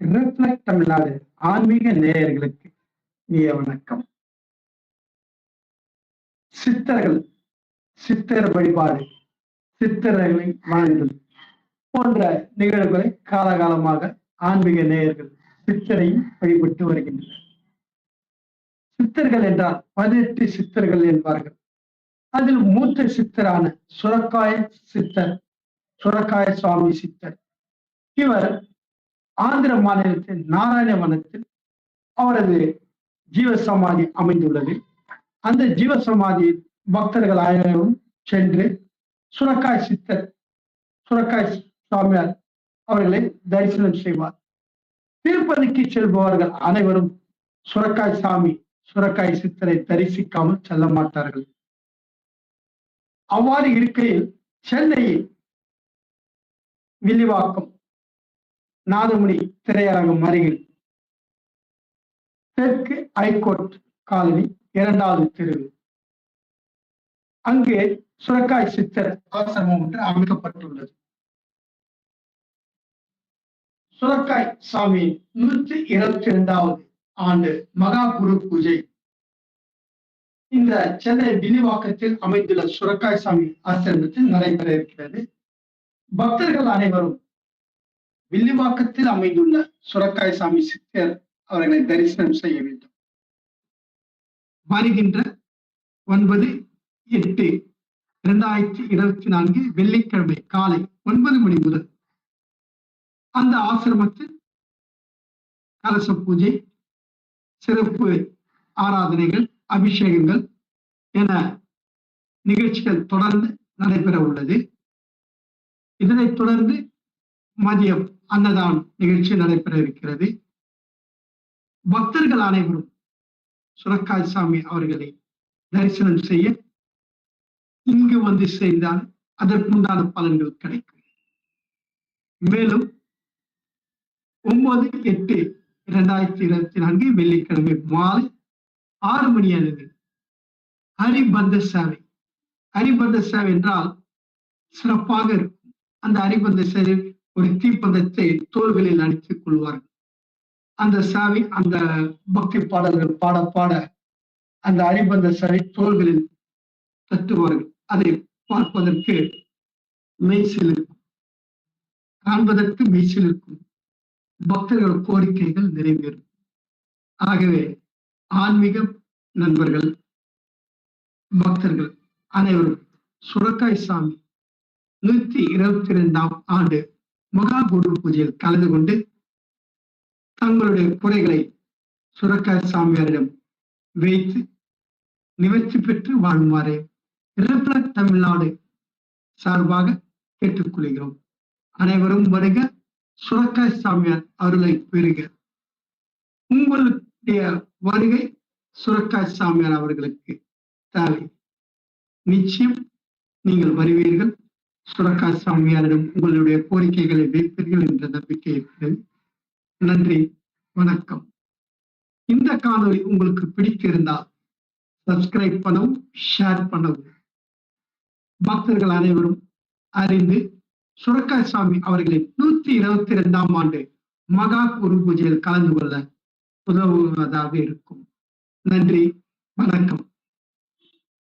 Reflect Tamil Nadu ஆன்மீக நேயர்களுக்கு இனிய வணக்கம். சித்தர்கள் சித்தர் வழிபாடு சித்தர்களை வணங்குதல் போன்ற நிகழ்வுகளை காலகாலமாக ஆன்மீக நேயர்கள் சித்தரையும் வழிபட்டு வருகின்றனர். சித்தர்கள் என்றால் பதினெட்டு சித்தர்கள் என்பார்கள். அதில் மூத்த சித்தரான சுரக்காய சித்தர் சுரக்காய சுவாமி சித்தர். இவர் ஆந்திர மாநிலத்தில் நாராயணவனத்தில் அவரது ஜீவசமாதி அமைந்துள்ளது. அந்த ஜீவசமாதி பக்தர்கள் ஆயிரம் சென்று சுரக்காய் சித்தர் சுரக்காய் சுவாமியார் அவர்களை தரிசனம் செய்வார். திருப்பதிக்கு செல்பவர்கள் அனைவரும் சுரக்காய் சாமி சுரக்காய் சித்தரை தரிசிக்காமல் செல்ல மாட்டார்கள். அவ்வாறு இருக்கையில் சென்னையில் வில்லிவாக்கம் நாதமுனி திரையரங்கம் அருகில் தெற்கு ஐகோர்ட் காலனி இரண்டாவது தெருவு. அங்கே சுரக்காய் சித்தர் ஆசிரமம் ஒன்று அமைக்கப்பட்டுள்ளது. சுரக்காய் சாமி நூற்றி இருபத்தி இரண்டாவது ஆண்டு மகா குரு பூஜை. இந்த சென்னை வினிவாக்கத்தில் அமைந்துள்ள சுரக்காய் சாமி ஆசிரமத்தில் நடைபெற இருக்கிறது. பக்தர்கள் அனைவரும் வில்லிவாக்கத்தில் அமைந்துள்ள சுரக்காய் சாமி சித்தர் அவர்களை தரிசனம் செய்ய வேண்டும். வருகின்ற ஒன்பது எட்டு இரண்டாயிரத்தி இருபத்தி நான்கு வெள்ளிக்கிழமை காலை ஒன்பது மணி முதல் அந்த ஆசிரமத்தில் கலச பூஜை சிறப்பு ஆராதனைகள் அபிஷேகங்கள் என நிகழ்ச்சிகள் தொடர்ந்து நடைபெற உள்ளது. இதனைத் தொடர்ந்து மதியம் அன்னதான் நிகழ்ச்சி நடைபெற இருக்கிறது. பக்தர்கள் அனைவரும் சுரக்காய் சாமி அவர்களை தரிசனம் செய்ய இங்கு வந்து சேர்ந்தால் அதற்குண்டான பலன்கள் கிடைக்கும். மேலும் ஒன்பது எட்டு இரண்டாயிரத்தி இருபத்தி நான்கு வெள்ளிக்கிழமை மாலை ஆறு மணி அளவு ஹரிபந்த சேவை. ஹரிபந்த சேவை என்றால் சிறப்பாக இருக்கும். அந்த ஹரிபந்த சேவை ஒரு தீப்பந்தத்தை தோள்களில் அடித்துக் கொள்வார்கள். அந்த சாவி அந்த பக்தி பாடல்கள் பாட பாட அந்த அரிபந்த சாவி தோள்களில் தட்டுவார்கள். அதை பார்ப்பதற்கு மெய்சில் இருக்கும். காண்பதற்கு மெய்சில் இருக்கும். பக்தர்கள் கோரிக்கைகள் நிறைவேறும். ஆகவே ஆன்மீக நண்பர்கள் பக்தர்கள் அனைவரும் சுரக்காய் சாமி நூத்தி இருபத்தி இரண்டாம் ஆண்டு மகா குரு பூஜையில் கலந்து கொண்டு தங்களுடைய குறைகளை சுரக்காய் சாமியாரிடம் வைத்து நிவர்த்தி பெற்று வாழுமாறு ரிஃப்ளக்ட் தமிழ்நாடு சார்பாக கேட்டுக்கொள்கிறோம். அனைவரும் வருக சுரக்காய் சாமியார் அருளை பெறுக. உங்களுடைய வருகை சுரக்காய் சாமியார் அவர்களுக்கு தேவை. நிச்சயம் நீங்கள் வருவீர்கள். சுரக்கா சாமியாரிடம் உங்களுடைய கோரிக்கைகளை வைப்பீர்கள் என்ற நம்பிக்கை இருக்கிறது நன்றி வணக்கம். இந்த காணொலி உங்களுக்கு பிடித்திருந்தால் சப்ஸ்கிரைப் பண்ணவும் ஷேர் பண்ணவும். பக்தர்கள் அனைவரும் அறிந்து சுரக்காய் சாமி அவர்களின் நூத்தி இருபத்தி இரண்டாம் ஆண்டு மகா குரு பூஜையில் கலந்து கொள்ள உதவுவதாக இருக்கும். நன்றி வணக்கம்.